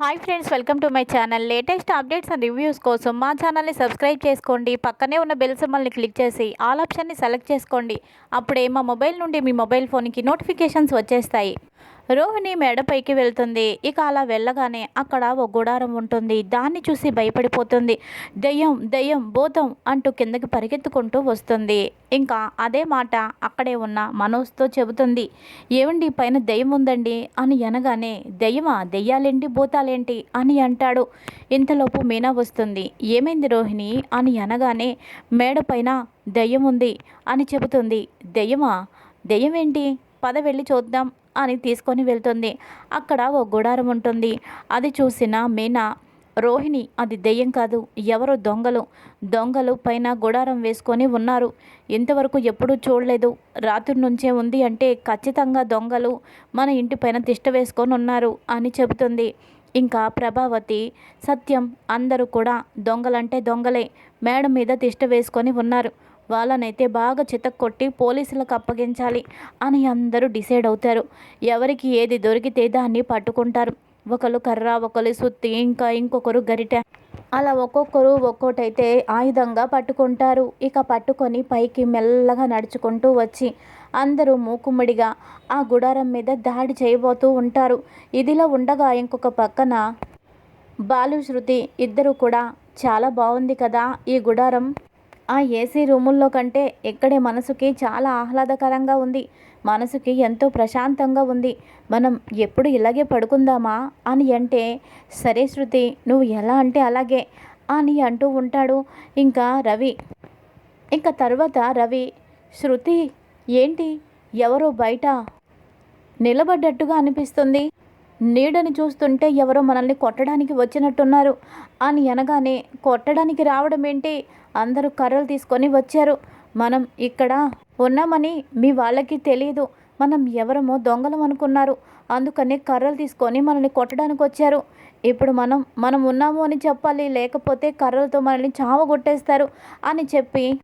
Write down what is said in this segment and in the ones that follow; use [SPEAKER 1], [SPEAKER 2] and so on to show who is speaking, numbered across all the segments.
[SPEAKER 1] Hi friends welcome to my channel latest updates and reviews కోసం మా ఛానల్ని subscribe చేసుకోండి. పక్కనే ఉన్న బెల్ సింబల్ని క్లిక్ చేసి ఆల్ ఆప్షన్ని సెలెక్ట్ చేసుకోండి. అప్పుడే మా మొబైల్ నుండి మీ మొబైల్ ఫోన్కి నోటిఫికేషన్స్ వచ్చేస్తాయి. రోహిణి మేడపైకి వెళ్తుంది. ఇక అలా వెళ్ళగానే అక్కడ ఒక గుడారం ఉంటుంది. దాన్ని చూసి భయపడిపోతుంది. దెయ్యం దెయ్యం భూతం అంటూ కిందకి పరిగెత్తుకుంటూ వస్తుంది. ఇంకా అదే మాట అక్కడే ఉన్న మనోజ్తో చెబుతుంది. ఏమండి పైన దెయ్యం ఉందండి? అని అనగానే దయ్యమా? దెయ్యాలేంటి? భూతాలేంటి? అని అంటాడు. ఇంతలోపు మీనా వస్తుంది. ఏమైంది రోహిణి? అని అనగానే మేడ పైన దెయ్యం ఉంది అని చెబుతుంది. దెయ్యమా? దయ్యం ఏంటి పద వెళ్ళి చూద్దాం అని తీసుకొని వెళ్తుంది. అక్కడ ఓ గుడారం ఉంటుంది. అది చూసిన మీనా రోహిణి అది దెయ్యం కాదు. ఎవరు దొంగలు. దొంగలు పైన గుడారం వేసుకొని ఉన్నారు. ఇంతవరకు ఎప్పుడూ చూడలేదు. రాత్రి నుంచే ఉంది అంటే ఖచ్చితంగా దొంగలు మన ఇంటి పైన తిష్ట వేసుకొని ఉన్నారు అని చెబుతుంది. ఇంకా ప్రభావతి సత్యం అందరూ కూడా దొంగలంటే దొంగలే. మేడ మీద తిష్ట వేసుకొని ఉన్నారు. వాళ్ళనైతే బాగా చితక్కొట్టి పోలీసులకు అప్పగించాలి అని అందరూ డిసైడ్ అవుతారు. ఎవరికి ఏది దొరికితే దాన్ని పట్టుకుంటారు. ఒకరు కర్ర ఒకరు సుత్తి ఇంకా ఇంకొకరు గరిట. అలా ఒక్కొక్కరు ఒక్కోటైతే ఆయుధంగా పట్టుకుంటారు. ఇక పట్టుకొని పైకి మెల్లగా నడుచుకుంటూ వచ్చి అందరూ మూకుమ్మడిగా ఆ గుడారం మీద దాడి చేయబోతూ ఉంటారు. ఇదిలా ఉండగా ఇంకొక పక్కన బాలు శృతి ఇద్దరు కూడా చాలా బాగుంది కదా ఈ గుడారం. ఆ ఏసీ రూముల్లో కంటే ఇక్కడే మనసుకి చాలా ఆహ్లాదకరంగా ఉంది. మనసుకి ఎంతో ప్రశాంతంగా ఉంది. మనం ఎప్పుడు ఇలాగే పడుకుందామా? అని అంటే సరే శృతి నువ్వు ఎలా అంటే అలాగే అని అంటూ ఉంటాడు. ఇంకా రవి ఇంకా తర్వాత రవి శృతి ఏంటి? ఎవరో బయట నిలబడ్డట్టుగా అనిపిస్తుంది. నీడని చూస్తుంటే ఎవరో మనల్ని కొట్టడానికి వచ్చినట్టున్నారు. అని అనగానే కొట్టడానికి రావడం ఏంటి? అందరూ కర్రలు తీసుకొని వచ్చారు. మనం ఇక్కడ ఉన్నామని మీ వాళ్ళకి తెలియదు మనం ఎవరమో దొంగలం అనుకున్నారు. అందుకని కర్రలు తీసుకొని మనల్ని కొట్టడానికి వచ్చారు. ఇప్పుడు మనం మనం ఉన్నాము అని చెప్పాలి. లేకపోతే కర్రలతో మనల్ని చావగొట్టేస్తారు అని చెప్పి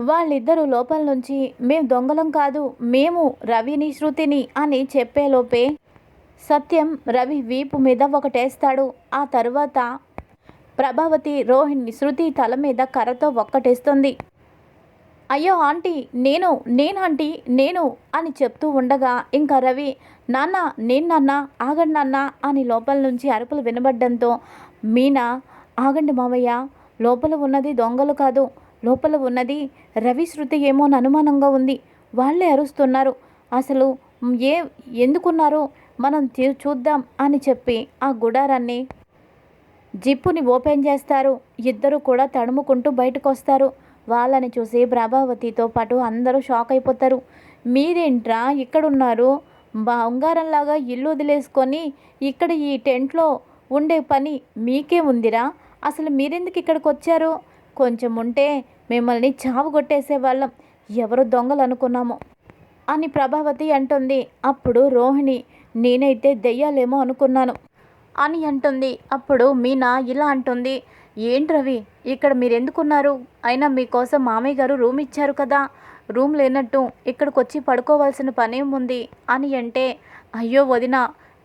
[SPEAKER 1] వాళ్ళిద్దరూ లోపల నుంచి మేము దొంగలం కాదు. మేము రవిని శృతిని అని చెప్పేలోపే సత్యం రవి వీపు మీద ఒకటేస్తాడు. ఆ తర్వాత ప్రభావతి రోహిణి శృతి తల మీద కర్రతో ఒక్కటేస్తుంది. అయ్యో ఆంటీ నేను నేను ఆంటీ నేను అని చెప్తూ ఉండగా ఇంకా రవి నాన్న నేను నాన్న ఆగండి నాన్న అని లోపల నుంచి అరుపులు వినబడ్డంతో మీనా ఆగండి మావయ్య లోపల ఉన్నది దొంగలు కాదు. లోపల ఉన్నది రవి శృతి ఏమో అని అనుమానంగా ఉంది. వాళ్ళే అరుస్తున్నారు. అసలు ఏ ఎందుకున్నారు? మనం చూద్దాం అని చెప్పి ఆ గుడారాన్ని జిప్పుని ఓపెన్ చేస్తారు. ఇద్దరు కూడా తడుముకుంటూ బయటకు వస్తారు వాళ్ళని చూసి ప్రభావతితో పాటు అందరూ షాక్ అయిపోతారు. మీరేంట్రా ఇక్కడున్నారు? బంగారంలాగా ఇల్లు వదిలేసుకొని ఇక్కడ ఈ టెంట్లో ఉండే పని మీకే ఉందిరా? అసలు మీరెందుకు ఇక్కడికి వచ్చారు కొంచెం ఉంటే మిమ్మల్ని చావు కొట్టేసే వాళ్ళం. ఎవరు దొంగలు అనుకున్నాము అని ప్రభావతి అంటుంది. అప్పుడు రోహిణి నేనైతే దెయ్యాలేమో అనుకున్నాను. అని అంటుంది. అప్పుడు మీనా ఇలా అంటుంది. ఏంటి రవి? ఇక్కడ మీరెందుకున్నారు? అయినా మీకోసం మామయ్య గారు రూమ్ ఇచ్చారు కదా. రూమ్ లేనట్టు ఇక్కడికి వచ్చి పడుకోవాల్సిన పనేముంది? అని అంటే అయ్యో వదిన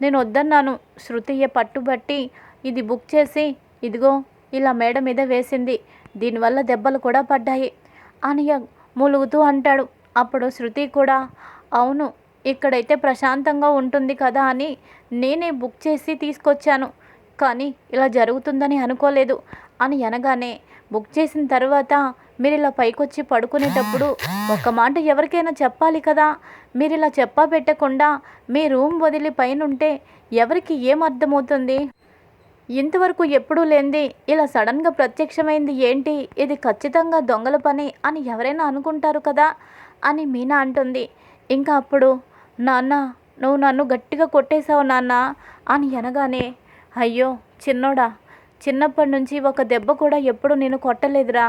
[SPEAKER 1] నేను వద్దన్నాను శృతియ్య పట్టుబట్టి ఇది బుక్ చేసి ఇదిగో ఇలా మేడ మీద వేసింది. దీనివల్ల దెబ్బలు కూడా పడ్డాయి. అని మూలుగుతూ అంటాడు. అప్పుడు శృతి కూడా అవును ఇక్కడైతే ప్రశాంతంగా ఉంటుంది కదా అని నేనే బుక్ చేసి తీసుకొచ్చాను. కానీ ఇలా జరుగుతుందని అనుకోలేదు. అని అనగానే బుక్ చేసిన తర్వాత మీరు ఇలా పైకొచ్చి పడుకునేటప్పుడు ఒక మాట ఎవరికైనా చెప్పాలి కదా? మీరు ఇలా చెప్పా పెట్టకుండా మీ రూమ్ వదిలి పైనుంటే ఎవరికి ఏం అర్థమవుతుంది? ఇంతవరకు ఎప్పుడూ లేనిది ఇలా సడన్గా ప్రత్యక్షమైంది ఏంటి? ఇది ఖచ్చితంగా దొంగల పని అని ఎవరైనా అనుకుంటారు కదా? అని మీనా అంటుంది. ఇంకా అప్పుడు నాన్న నువ్వు నన్ను గట్టిగా కొట్టేశావు నాన్న అని అనగానే అయ్యో చిన్నోడా చిన్నప్పటి నుంచి ఒక దెబ్బ కూడా ఎప్పుడు నేను కొట్టలేదురా.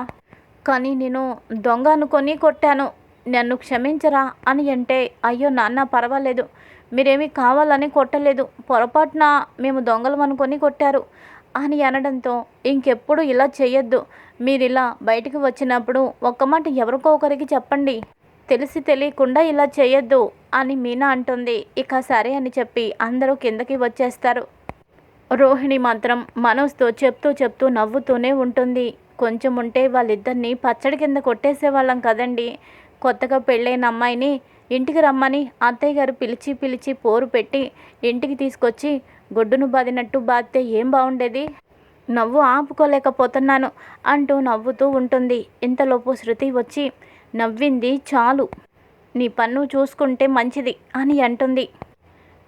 [SPEAKER 1] కానీ నేను దొంగ అనుకొని కొట్టాను. నన్ను క్షమించరా అని అంటే అయ్యో నాన్న పర్వాలేదు. మీరేమీ కావాలని కొట్టలేదు. పొరపాటున మేము దొంగలం అనుకొని కొట్టారు అని అనడంతో ఇంకెప్పుడు ఇలా చేయొద్దు మీరు ఇలా బయటకు వచ్చినప్పుడు ఒక్క మాట ఎవరికో ఒకరికి చెప్పండి. తెలిసి తెలియకుండా ఇలా చేయొద్దు అని మీనా అంటుంది. ఇక సరే అని చెప్పి అందరూ కిందకి వచ్చేస్తారు. రోహిణి మాత్రం మనోజ్తో చెప్తూ చెప్తూ నవ్వుతూనే ఉంటుంది. కొంచెం ఉంటే వాళ్ళిద్దరిని పచ్చడి కింద కొట్టేసేవాళ్ళం కదండి. కొత్తగా పెళ్ళైన అమ్మాయిని ఇంటికి రమ్మని అత్తయ్య గారు పిలిచి పిలిచి పోరు పెట్టి ఇంటికి తీసుకొచ్చి గొడ్డును బాదినట్టు బాధితే ఏం బాగుండేది నవ్వు ఆపుకోలేకపోతున్నాను అంటూ నవ్వుతూ ఉంటుంది. ఇంతలోపు శృతి వచ్చి నవ్వింది చాలు. నీ పన్ను చూసుకుంటే మంచిది అని అంటుంది.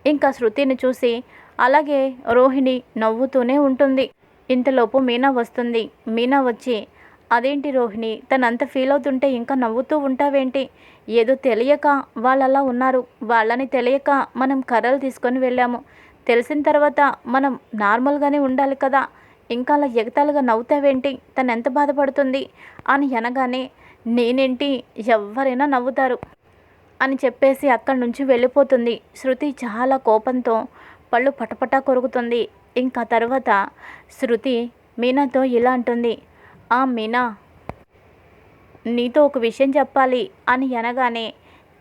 [SPEAKER 1] ఇంకా శృతిని చూసి అలాగే రోహిణి నవ్వుతూనే ఉంటుంది. ఇంతలోపు మీనా వస్తుంది. మీనా వచ్చి అదేంటి రోహిణి తనంత ఫీల్ అవుతుంటే ఇంకా నవ్వుతూ ఉంటావేంటి? ఏదో తెలియక వాళ్ళలా ఉన్నారు. వాళ్ళని తెలియక మనం కర్రలు తీసుకొని వెళ్ళాము. తెలిసిన తర్వాత మనం నార్మల్గానే ఉండాలి కదా. ఇంకా అలా ఎగతాలుగా నవ్వుతావేంటి? తను ఎంత బాధపడుతుంది? అని అనగానే నేనేంటి? ఎవరైనా నవ్వుతారు. అని చెప్పేసి అక్కడి నుంచి వెళ్ళిపోతుంది. శృతి చాలా కోపంతో పళ్ళు పటపటా కొరుకుతుంది. ఇంకా తర్వాత శృతి మీనాతో ఇలా అంటుంది. ఆ మీనా నీతో ఒక విషయం చెప్పాలి అని అనగానే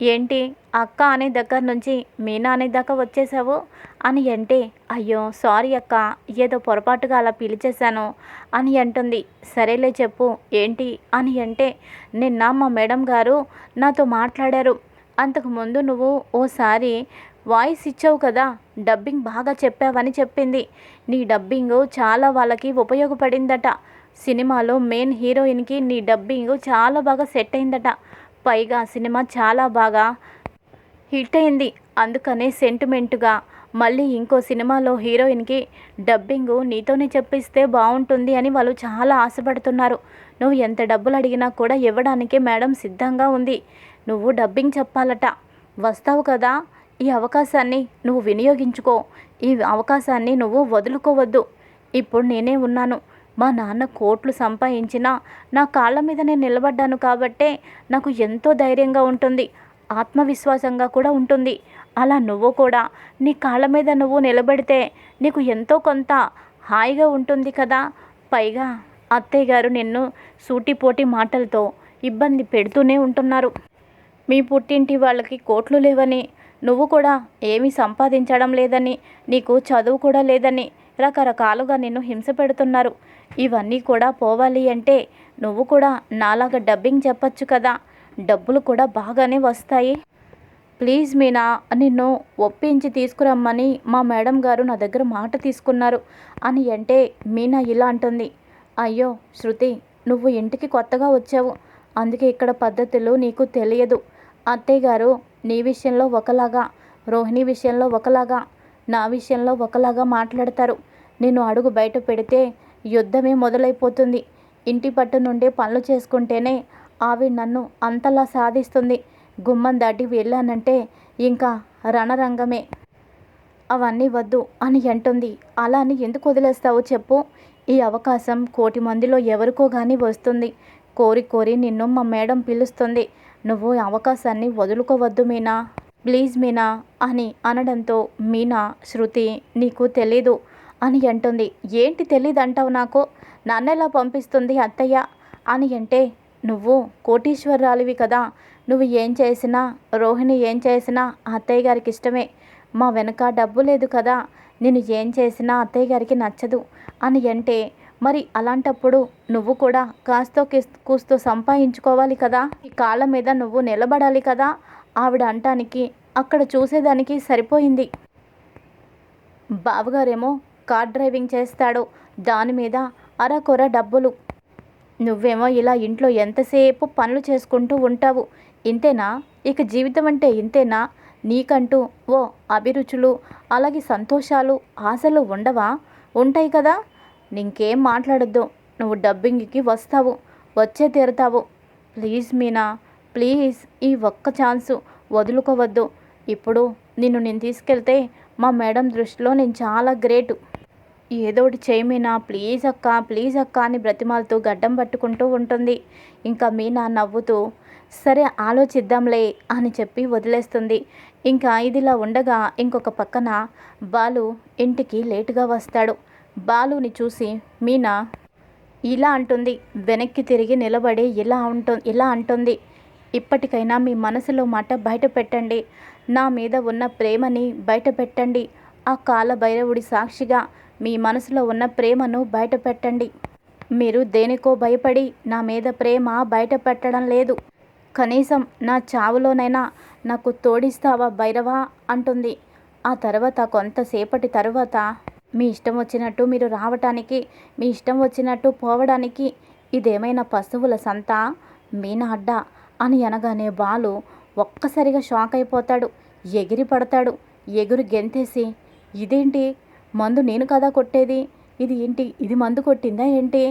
[SPEAKER 1] ఏంటి అక్క అనే దగ్గర నుంచి మీనా అనే దాకా వచ్చేసావు? అని అంటే అయ్యో సారీ అక్క ఏదో పొరపాటుగా అలా పిలిచేశాను అని అంటుంది. సరేలే చెప్పు ఏంటి? అని అంటే నిన్న మా మేడం గారు నాతో మాట్లాడారు. అంతకుముందు నువ్వు ఓసారి వాయిస్ ఇచ్చావు కదా డబ్బింగ్ బాగా చెప్పావని చెప్పింది. నీ డబ్బింగ్ చాలా వాళ్ళకి ఉపయోగపడిందట. సినిమాలో మెయిన్ హీరోయిన్కి నీ డబ్బింగ్ చాలా బాగా సెట్ అయిందట. పైగా సినిమా చాలా బాగా హిట్ అయింది. అందుకనే సెంటిమెంటుగా మళ్ళీ ఇంకో సినిమాలో హీరోయిన్కి డబ్బింగ్ నీతోనే చెప్పిస్తే బాగుంటుంది అని వాళ్ళు చాలా ఆశపడుతున్నారు. నువ్వు ఎంత డబ్బులు అడిగినా కూడా ఇవ్వడానికి మేడం సిద్ధంగా ఉంది. నువ్వు డబ్బింగ్ చెప్పాలట. వస్తావు కదా ఈ అవకాశాన్ని నువ్వు వినియోగించుకో. ఈ అవకాశాన్ని నువ్వు వదులుకోవద్దు. ఇప్పుడు నేనే ఉన్నాను. మా నాన్న కోట్లు సంపాదించినా నా కాళ్ళ మీద నేను నిలబడ్డాను కాబట్టే నాకు ఎంతో ధైర్యంగా ఉంటుంది. ఆత్మవిశ్వాసంగా కూడా ఉంటుంది. అలా నువ్వు కూడా నీ కాళ్ళ మీద నువ్వు నిలబడితే నీకు ఎంతో కొంత హాయిగా ఉంటుంది కదా. పైగా అత్తయ్య గారు నిన్ను సూటిపోటి మాటలతో ఇబ్బంది పెడుతూనే ఉంటున్నారు. మీ పుట్టింటి వాళ్ళకి కోట్లు లేవని నువ్వు కూడా ఏమీ సంపాదించడం లేదని నీకు చదువు కూడా లేదని రకరకాలుగా నిన్ను హింస పెడుతున్నారు. ఇవన్నీ కూడా పోవాలి అంటే నువ్వు కూడా నాలాగా డబ్బింగ్ చెప్పచ్చు కదా. డబ్బులు కూడా బాగానే వస్తాయి. ప్లీజ్ మీనా నిన్ను ఒప్పించి తీసుకురమ్మని మా మేడం గారు నా దగ్గర మాట తీసుకున్నారు అని అంటే మీనా ఇలా అంటుంది. అయ్యో శృతి నువ్వు ఇంటికి కొత్తగా వచ్చావు. అందుకే ఇక్కడ పద్ధతులు నీకు తెలియదు. అత్తయ్య గారు నీ విషయంలో ఒకలాగా రోహిణి విషయంలో ఒకలాగా నా విషయంలో ఒకలాగా మాట్లాడతారు. నేను అడుగు బయట పెడితే యుద్ధమే మొదలైపోతుంది. ఇంటి పట్టు నుండి పనులు చేసుకుంటేనే ఆవి నన్ను అంతలా సాధిస్తుంది. గుమ్మం దాటి వెళ్ళానంటే ఇంకా రణరంగమే. అవన్నీ వద్దు అని అంటుంది. అలా అని ఎందుకు వదిలేస్తావో చెప్పు. ఈ అవకాశం కోటి మందిలో ఎవరికో కానీ వస్తుంది. కోరి కోరి నిన్ను మా మేడం పిలుస్తుంది. నువ్వు ఈ అవకాశాన్ని వదులుకోవద్దు మీనా. ప్లీజ్ మీనా అని అనడంతో మీనా శృతి నీకు తెలీదు అని అంటుంది. ఏంటి తెలీదు అంటావు నాకు? నన్నెలా పంపిస్తుంది అత్తయ్య? అని అంటే నువ్వు కోటీశ్వరరాలివి కదా. నువ్వు ఏం చేసినా రోహిణి ఏం చేసినా అత్తయ్య గారికి ఇష్టమే. మా వెనక డబ్బు లేదు కదా. నేను ఏం చేసినా అత్తయ్య గారికి నచ్చదు అని అంటే మరి అలాంటప్పుడు నువ్వు కూడా కాస్తో కూస్తో సంపాదించుకోవాలి కదా. ఈ కాళ్ళ మీద నువ్వు నిలబడాలి కదా. ఆవిడ అంటానికి అక్కడ చూసేదానికి సరిపోయింది. బావగారేమో కార్ డ్రైవింగ్ చేస్తాడు. దాని మీద అరకొర డబ్బులు. నువ్వేమో ఇలా ఇంట్లో ఎంతసేపు పనులు చేసుకుంటూ ఉంటావు. ఇంతేనా? ఇక జీవితం అంటే ఇంతేనా? నీకంటూ ఓ అభిరుచులు అలాగే సంతోషాలు ఆశలు ఉండవా? ఉంటాయి కదా. ఇంకేం మాట్లాడొద్దు. నువ్వు డబ్బింగ్కి వస్తావు వచ్చే తీరుతావు. ప్లీజ్ మీనా ప్లీజ్ ఈ ఒక్క ఛాన్సు వదులుకోవద్దు. ఇప్పుడు నిన్ను నేను తీసుకెళ్తే మా మేడం దృష్టిలో నేను చాలా గ్రేటు. ఏదో ఒకటి మీనా ప్లీజ్ అక్క ప్లీజ్ అక్క అని బ్రతిమాలతో గడ్డం పట్టుకుంటూ ఉంటుంది. ఇంకా మీనా నవ్వుతూ సరే ఆలోచిద్దాంలే అని చెప్పి వదిలేస్తుంది. ఇంకా ఇదిలా ఉండగా ఇంకొక పక్కన బాలు ఇంటికి లేటుగా వస్తాడు. బాలుని చూసి మీనా ఇలా అంటుంది. వెనక్కి తిరిగి నిలబడి ఇలా ఉంటు ఇలా అంటుంది. ఇప్పటికైనా మీ మనసులో మాట బయట పెట్టండి. నా మీద ఉన్న ప్రేమని బయట పెట్టండి. ఆ కాల భైరవుడి సాక్షిగా మీ మనసులో ఉన్న ప్రేమను బయట పెట్టండి. మీరు దేనికో భయపడి నా మీద ప్రేమ బయట పెట్టడం లేదు. కనీసం నా చావులోనైనా నాకు తోడిస్తావా భైరవా? అంటుంది. ఆ తర్వాత కొంతసేపటి తర్వాత మీ ఇష్టం వచ్చినట్టు మీరు రావటానికి మీ ఇష్టం వచ్చినట్టు పోవడానికి ఇదేమైనా పశువుల సంత మీనా అడ్డా అని అనగానే బాలు ఒక్కసారిగా షాక్ అయిపోతాడు. ఎగిరి పడతాడు. ఎగురు గెంతేసి ఇదేంటి? మందు నేను కదా కొట్టేది? ఇది ఏంటి? ఇది మందు కొట్టిందా ఏంటి?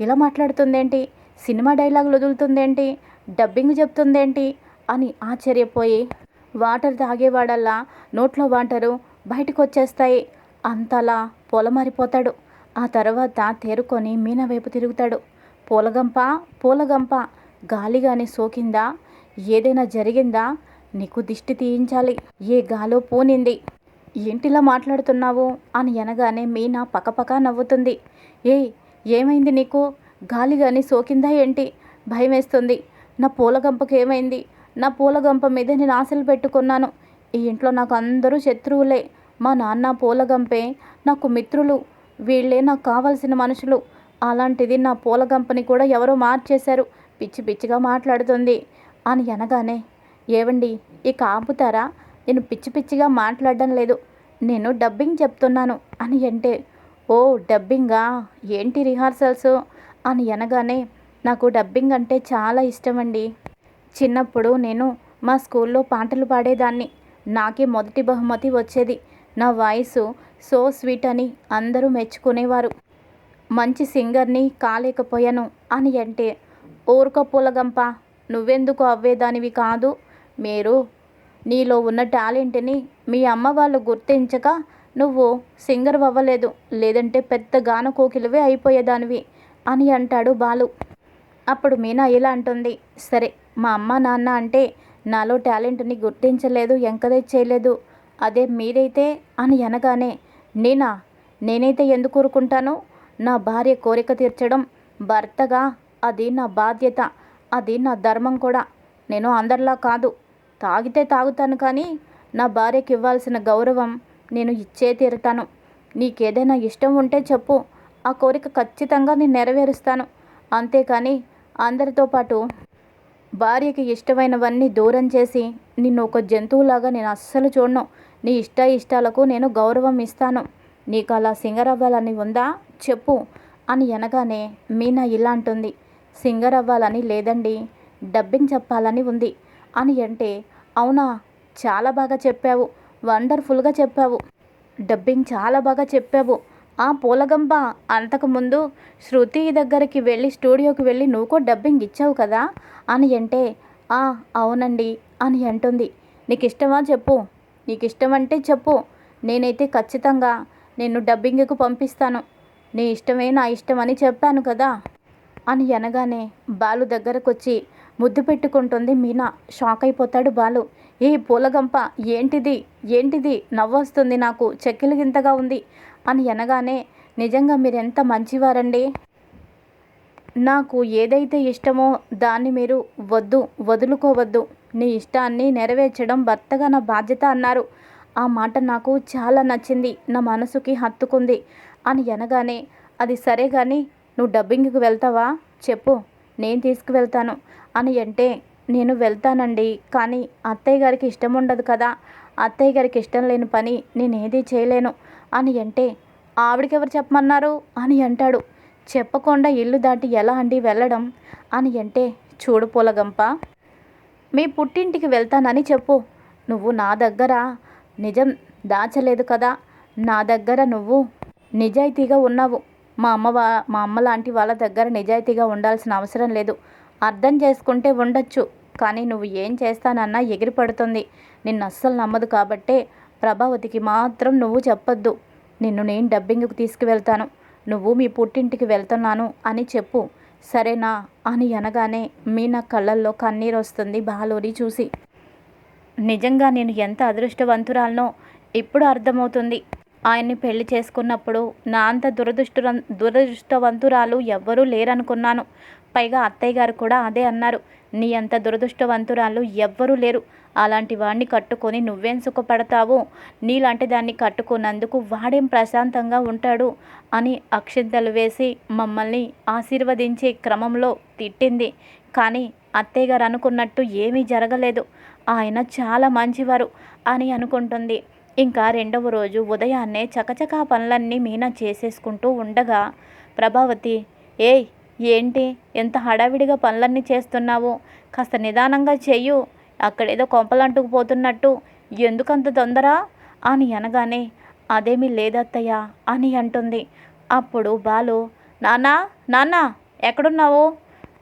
[SPEAKER 1] ఇలా మాట్లాడుతుందేంటి? సినిమా డైలాగులు వదులుతుందేంటి? డబ్బింగ్ చెప్తుందేంటి? అని ఆశ్చర్యపోయి వాటర్ తాగేవాడల్లా నోట్లో వాటరు బయటకు వచ్చేస్తాయి అంతలా పొలమారిపోతాడు. ఆ తర్వాత తేరుకొని మీన వైపు తిరుగుతాడు. పూలగంప పూలగంప గాలిగాని సోకిందా? ఏదైనా జరిగిందా? నీకు దిష్టి తీయించాలి. ఏ గాలో పూనింది. ఏంటిలా మాట్లాడుతున్నావు? అని అనగానే మీనా పకపక నవ్వుతుంది. ఏ ఏమైంది నీకు? గాలిగాని సోకిందా ఏంటి? భయం వేస్తుంది నా పూలగంపకు ఏమైంది నా పూలగంప మీద నేను ఆశలు పెట్టుకున్నాను. ఈ ఇంట్లో నాకు అందరూ శత్రువులే. మా నాన్న పూలగంపే నాకు మిత్రులు వీళ్ళే నాకు కావలసిన మనుషులు. అలాంటిది నా పూలగంపని కూడా ఎవరో మార్చేశారు. పిచ్చి పిచ్చిగా మాట్లాడుతుంది. అని అనగానే ఏవండి ఇక ఆపుతారా నేను పిచ్చి పిచ్చిగా మాట్లాడడం లేదు. నేను డబ్బింగ్ చెప్తున్నాను. అని అంటే ఓ డబ్బింగా? ఏంటి రిహార్సల్స్? అని అనగానే నాకు డబ్బింగ్ అంటే చాలా ఇష్టమండి. చిన్నప్పుడు నేను మా స్కూల్లో పాటలు పాడేదాన్ని. నాకే మొదటి బహుమతి వచ్చేది. నా వాయిస్ సో స్వీట్ అని అందరూ మెచ్చుకునేవారు. మంచి సింగర్ని కాలేకపోయాను అని అంటే ఊరుక పూలగంప నువ్వెందుకు అవ్వేదానివి కాదు? మీరు నీలో ఉన్న టాలెంట్ని మీ అమ్మ వాళ్ళు గుర్తించక నువ్వు సింగర్ అవ్వలేదు లేదంటే పెద్ద గాన కోకిలవే అయిపోయేదానివి అని అంటాడు బాలు. అప్పుడు మీనా ఇలా అంటుంది సరే మా అమ్మ నాన్న అంటే నాలో టాలెంట్ని గుర్తించలేదు ఎంకరేజ్ చేయలేదు. అదే మీరైతే అని అనగానే నేనా? నేనైతే ఎందుకు ఊరుకుంటాను? నా భార్య కోరిక తీర్చడం భర్తగా అది నా బాధ్యత అది నా ధర్మం కూడా. నేను అందరిలా కాదు. తాగితే తాగుతాను కానీ నా భార్యకి ఇవ్వాల్సిన గౌరవం నేను ఇచ్చే తీరుతాను. నీకేదైనా ఇష్టం ఉంటే చెప్పు. ఆ కోరిక ఖచ్చితంగా నేను నెరవేరుస్తాను. అంతేకాని అందరితో పాటు భార్యకి ఇష్టమైనవన్నీ దూరం చేసి నిన్ను ఒక జంతువులాగా నేను అస్సలు చూడను. నీ ఇష్ట ఇష్టాలకు నేను గౌరవం ఇస్తాను. నీకు అలా సింగర్ అవ్వాలని ఉందా? చెప్పు అని అనగానే మీనా ఇలా అంటుంది సింగర్ అవ్వాలని లేదండి డబ్బింగ్ చెప్పాలని ఉంది అని అంటే అవునా? చాలా బాగా చెప్పావు వండర్ఫుల్గా చెప్పావు. డబ్బింగ్ చాలా బాగా చెప్పావు. ఆ పూలగంప అంతకుముందు శృతి దగ్గరికి వెళ్ళి స్టూడియోకి వెళ్ళి నువ్వు కూడా డబ్బింగ్ ఇచ్చావు కదా అని అంటే ఆ అవునండి అని అంటుంది. నీకు ఇష్టమా చెప్పు? నీకు ఇష్టం అంటే చెప్పు. నేనైతే ఖచ్చితంగా నిన్ను డబ్బింగ్కు పంపిస్తాను. నీ ఇష్టమే నా ఇష్టం అని చెప్పాను కదా? అని అనగానే బాలు దగ్గరకొచ్చి ముద్దు పెట్టుకుంటుంది మీనా. షాక్ అయిపోతాడు బాలు. ఏ పూలగంప ఏంటిది? ఏంటిది? నవ్వొస్తుంది నాకు. చెక్కిలు గింతగా ఉంది. అని అనగానే నిజంగా మీరెంత మంచివారండి? నాకు ఏదైతే ఇష్టమో దాన్ని మీరు వద్దు వదులుకోవద్దు. నీ ఇష్టాన్ని నెరవేర్చడం భర్తగా నా బాధ్యత అన్నారు. ఆ మాట నాకు చాలా నచ్చింది. నా మనసుకి హత్తుకుంది. అని అనగానే అది సరే కానీ నువ్వు డబ్బింగ్కి వెళ్తావా? చెప్పు. నేను తీసుకువెళ్తాను. అని అంటే నేను వెళ్తానండి. కానీ అత్తయ్య గారికి ఇష్టం ఉండదు కదా. అత్తయ్య గారికి ఇష్టం లేని పని నేను ఏదీ చేయలేను. అని అంటే ఆవిడకి ఎవరు చెప్పమన్నారు? అని అంటాడు. చెప్పకుండా ఇల్లు దాటి ఎలా అండి వెళ్ళడం? అని అంటే చూడు పూలగంప. మీ పుట్టింటికి వెళ్తానని చెప్పు. నువ్వు నా దగ్గర. నిజం దాచలేదు కదా. నా దగ్గర నువ్వు నిజాయితీగా ఉన్నావు. మా అమ్మ వా మా అమ్మ లాంటి వాళ్ళ దగ్గర నిజాయితీగా ఉండాల్సిన అవసరం లేదు. అర్థం చేసుకుంటే ఉండొచ్చు. కానీ నువ్వు ఏం చేస్తానన్నా ఎగిరిపడుతుంది. నిన్ను అస్సలు నమ్మదు కాబట్టే ప్రభావతికి మాత్రం నువ్వు చెప్పొద్దు. నిన్ను నేను డబ్బింగ్కి తీసుకువెళ్తాను. నువ్వు మీ పుట్టింటికి వెళ్తున్నాను అని చెప్పు. సరేనా అని అనగానే మీనా కళ్ళల్లో కన్నీరు వస్తుంది బాలుని చూసి. నిజంగా నేను ఎంత అదృష్టవంతురాలనో ఇప్పుడు అర్థమవుతుంది. ఆయన్ని పెళ్ళి చేసుకున్నప్పుడు నా అంత దురదృష్ట దురదృష్టవంతురాలు ఎవ్వరూ లేరనుకున్నాను. పైగా అత్తయ్య గారు కూడా అదే అన్నారు. నీ అంత దురదృష్టవంతురాలు ఎవ్వరూ లేరు. అలాంటి వాడిని కట్టుకొని నువ్వేం సుఖపడతావు? నీలాంటి దాన్ని కట్టుకున్నందుకు వాడేం ప్రశాంతంగా ఉంటాడు? అని అక్షింతలు వేసి మమ్మల్ని ఆశీర్వదించే క్రమంలో తిట్టింది. కానీ అత్తయ్యగారు అనుకున్నట్టు ఏమీ జరగలేదు. ఆయన చాలా మంచివారు అని అనుకుంటుంది. ఇంకా రెండవ రోజు ఉదయాన్నే చకచకా పనులన్నీ మీనా చేసేసుకుంటూ ఉండగా ప్రభావతి ఏయ్ ఏంటి? ఎంత హడావిడిగా పనులన్నీ చేస్తున్నావు? కాస్త నిదానంగా చెయ్యు. అక్కడేదో కొంపలంటుకుపోతున్నట్టు ఎందుకంత తొందర? అని అనగానే అదేమీ లేదత్తయ్య అని అంటుంది. అప్పుడు బాలు నానా నాన్నా ఎక్కడున్నావు?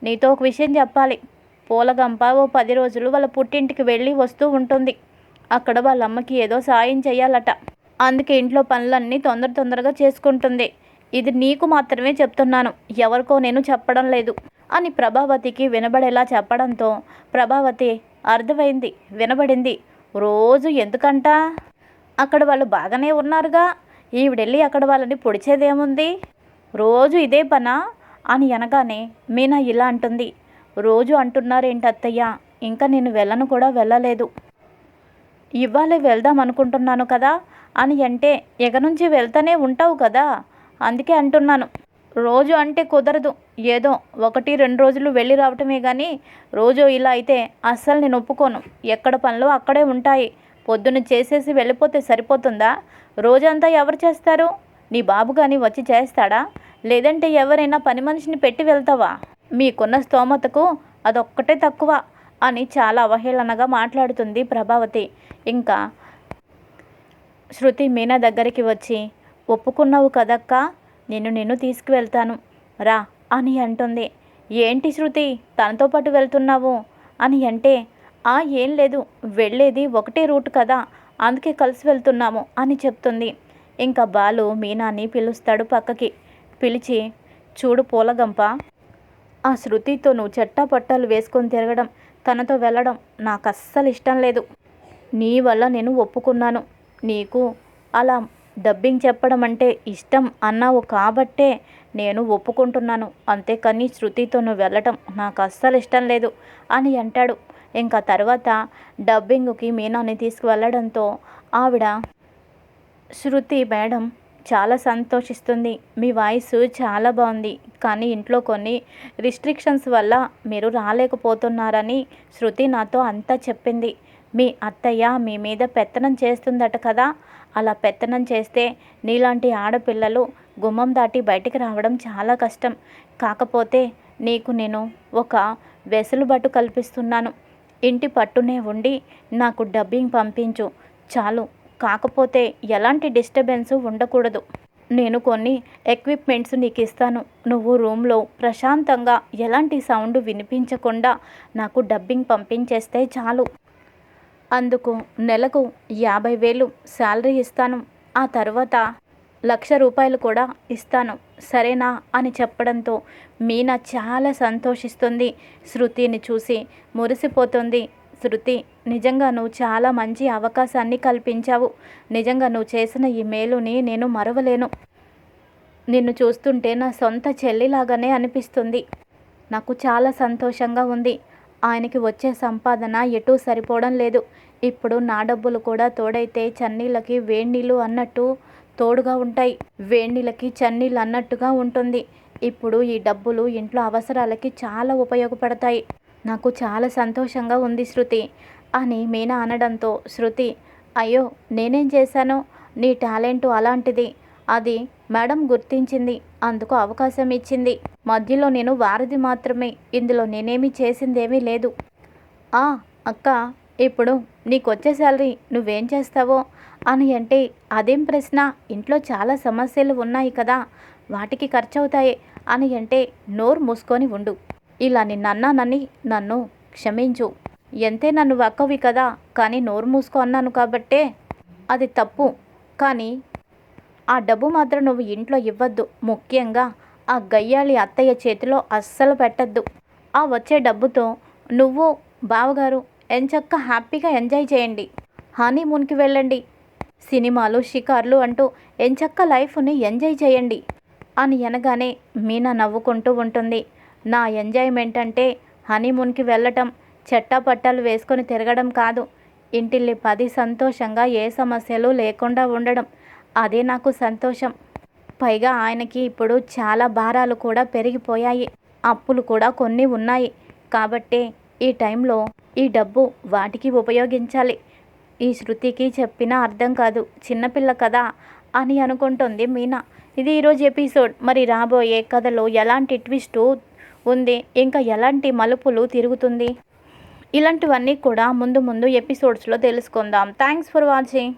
[SPEAKER 1] నీతో ఒక విషయం చెప్పాలి. పూలగంప ఓ పది రోజులు వాళ్ళ పుట్టింటికి వెళ్ళి వస్తూ ఉంటుంది. అక్కడ వాళ్ళ అమ్మకి ఏదో సాయం చేయాలట అందుకే ఇంట్లో పనులన్నీ తొందర తొందరగా చేసుకుంటుంది. ఇది నీకు మాత్రమే చెప్తున్నాను. ఎవరికో నేను చెప్పడం లేదు అని ప్రభావతికి వినబడేలా చెప్పడంతో ప్రభావతి అర్థమైంది వినబడింది. రోజు ఎందుకంట? అక్కడ వాళ్ళు బాగానే ఉన్నారుగా. ఈవిడెళ్ళి అక్కడ వాళ్ళని పొడిచేదేముంది? రోజు ఇదే పనా? అని అనగానే మీనా ఇలా అంటుంది. రోజు అంటున్నారేంటి అత్తయ్య ఇంకా నేను వెళ్ళను కూడా వెళ్ళలేదు. ఇవ్వాలే వెళ్దాం అనుకుంటున్నాను కదా? అని అంటే ఎగ నుంచి వెళ్తానే ఉంటావు కదా? అందుకే అంటున్నాను. రోజు అంటే కుదరదు. ఏదో ఒకటి రెండు రోజులు వెళ్ళి రావటమే కానీ రోజు ఇలా అయితే అస్సలు నేను ఒప్పుకోను. ఎక్కడ పనులు అక్కడే ఉంటాయి. పొద్దున్న చేసేసి వెళ్ళిపోతే సరిపోతుందా? రోజంతా ఎవరు చేస్తారు? నీ బాబు కానీ వచ్చి చేస్తాడా? లేదంటే ఎవరైనా పని మనిషిని పెట్టి వెళ్తావా? మీకున్న స్తోమతకు అదొక్కటే తక్కువ అని చాలా అవహేళనగా మాట్లాడుతుంది ప్రభావతి. ఇంకా శృతి మీనా దగ్గరికి వచ్చి ఒప్పుకున్నావు కదక్క? నేను నిన్ను తీసుకువెళ్తాను. రా అని అంటుంది. ఏంటి శృతి తనతో పాటు వెళ్తున్నావు? అని అంటే ఆ ఏం లేదు వెళ్ళేది ఒకటే రూట్ కదా అందుకే కలిసి వెళ్తున్నాము అని చెప్తుంది. ఇంకా బాలు మీనాని పిలుస్తాడు పక్కకి. పిలిచి చూడు పూలగంప ఆ శృతితో నువ్వు చెట్టా పట్టాలు వేసుకొని తిరగడం తనతో వెళ్ళడం నాకు అస్సలు ఇష్టం లేదు. నీ వల్ల నేను ఒప్పుకున్నాను. నీకు అలా డబ్బింగ్ చెప్పడం అంటే ఇష్టం అన్నావు కాబట్టే నేను ఒప్పుకుంటున్నాను. అంతేకాని శృతితో నువ్వు వెళ్ళటం నాకు అస్సలు ఇష్టం లేదు అని అంటాడు. ఇంకా తర్వాత డబ్బింగ్కి మీనాని తీసుకువెళ్ళడంతో ఆవిడ శృతి మేడం చాలా సంతోషిస్తుంది. మీ వాయిస్ చాలా బాగుంది. కానీ ఇంట్లో కొన్ని రిస్ట్రిక్షన్స్ వల్ల మీరు రాలేకపోతున్నారని శృతి నాతో అంతా చెప్పింది. మీ అత్తయ్య మీ మీద పెత్తనం చేస్తుందట కదా అలా పెత్తనం చేస్తే నీలాంటి ఆడపిల్లలు గుమ్మం దాటి బయటికి రావడం చాలా కష్టం. కాకపోతే నీకు నేను ఒక వెసులుబాటు కల్పిస్తున్నాను. ఇంటి పట్టునే ఉండి నాకు డబ్బింగ్ పంపించు. చాలు. కాకపోతే ఎలాంటి డిస్టర్బెన్స్ ఉండకూడదు. నేను కొన్ని ఎక్విప్మెంట్స్ నీకు ఇస్తాను నువ్వు రూమ్లో ప్రశాంతంగా ఎలాంటి సౌండ్ వినిపించకుండా నాకు డబ్బింగ్ పంపించేస్తే చాలు. అందుకు నెలకు యాభై వేలు శాలరీ ఇస్తాను. ఆ తర్వాత లక్ష రూపాయలు కూడా ఇస్తాను. సరేనా? అని చెప్పడంతో మీనా చాలా సంతోషిస్తుంది. శృతిని చూసి మురిసిపోతుంది. శృతి నిజంగా నువ్వు చాలా మంచి అవకాశాన్ని కల్పించావు. నిజంగా నువ్వు చేసిన ఈ మేలుని నేను మరవలేను. నిన్ను చూస్తుంటే నా సొంత చెల్లిలాగానే అనిపిస్తుంది. నాకు చాలా సంతోషంగా ఉంది. ఆయనకి వచ్చే సంపాదన ఎటూ సరిపోవడం లేదు. ఇప్పుడు నా డబ్బులు కూడా తోడైతే చన్నీళ్ళకి వేడినీళ్ళు అన్నట్టు తోడుగా ఉంటాయి. వేడినీళ్ళకి చన్నీళ్ళు అన్నట్టుగా ఉంటుంది. ఇప్పుడు ఈ డబ్బులు ఇంట్లో అవసరాలకి చాలా ఉపయోగపడతాయి. నాకు చాలా సంతోషంగా ఉంది శృతి అని మీనా అనడంతో శృతి అయ్యో నేనేం చేశాను? నీ టాలెంట్ అలాంటిది. అది మేడం గుర్తించింది. అందుకు అవకాశం ఇచ్చింది. మధ్యలో నేను వారధి మాత్రమే. ఇందులో నేనేమీ చేసిందేమీ లేదు. ఆ అక్క ఇప్పుడు నీకు వచ్చే శాలరీ నువ్వేం చేస్తావో? అని అంటే అదేం ప్రశ్న? ఇంట్లో చాలా సమస్యలు ఉన్నాయి కదా. వాటికి ఖర్చు అవుతాయి అని అంటే నోరు మూసుకొని ఉండు. ఇలా నిన్నన్నానని నన్ను క్షమించు. ఎంతే నన్ను వక్కవి కదా కానీ నోరు మూసుకో అన్నాను కాబట్టే అది తప్పు. కానీ ఆ డబ్బు మాత్రం నువ్వు ఇంట్లో ఇవ్వద్దు. ముఖ్యంగా ఆ గయ్యాలి అత్తయ్య చేతిలో అస్సలు పెట్టద్దు. ఆ వచ్చే డబ్బుతో నువ్వు బావగారు ఎంచక్క హ్యాపీగా ఎంజాయ్ చేయండి. హనీమూన్కి వెళ్ళండి. సినిమాలు షికార్లు అంటూ ఎంచక్క లైఫ్ని ఎంజాయ్ చేయండి అని అనగానే మీనా నవ్వుకుంటూ ఉంటుంది. నా ఎంజాయ్మెంట్ అంటే హనీమూన్కి వెళ్ళటం చెట్టపట్టాలు వేసుకొని తిరగడం కాదు. ఇంటిల్లి పది సంతోషంగా ఏ సమస్యలు లేకుండా ఉండడం. అదే నాకు సంతోషం. పైగా ఆయనకి ఇప్పుడు చాలా భారాలు కూడా పెరిగిపోయాయి. అప్పులు కూడా కొన్ని ఉన్నాయి. కాబట్టే ఈ టైంలో ఈ డబ్బు వాటికి ఉపయోగించాలి. ఈ శృతికి చెప్పినా అర్థం కాదు. చిన్నపిల్ల కదా అని అనుకుంటుంది మీనా. ఇది ఈరోజు ఎపిసోడ్. మరి రాబోయే కథలో ఎలాంటి ట్విస్టు ఉంది? ఇంకా ఎలాంటి మలుపులు తిరుగుతుంది? ఇలాంటివన్నీ కూడా ముందు ముందు ఎపిసోడ్స్లో తెలుసుకుందాం. Thanks for watching.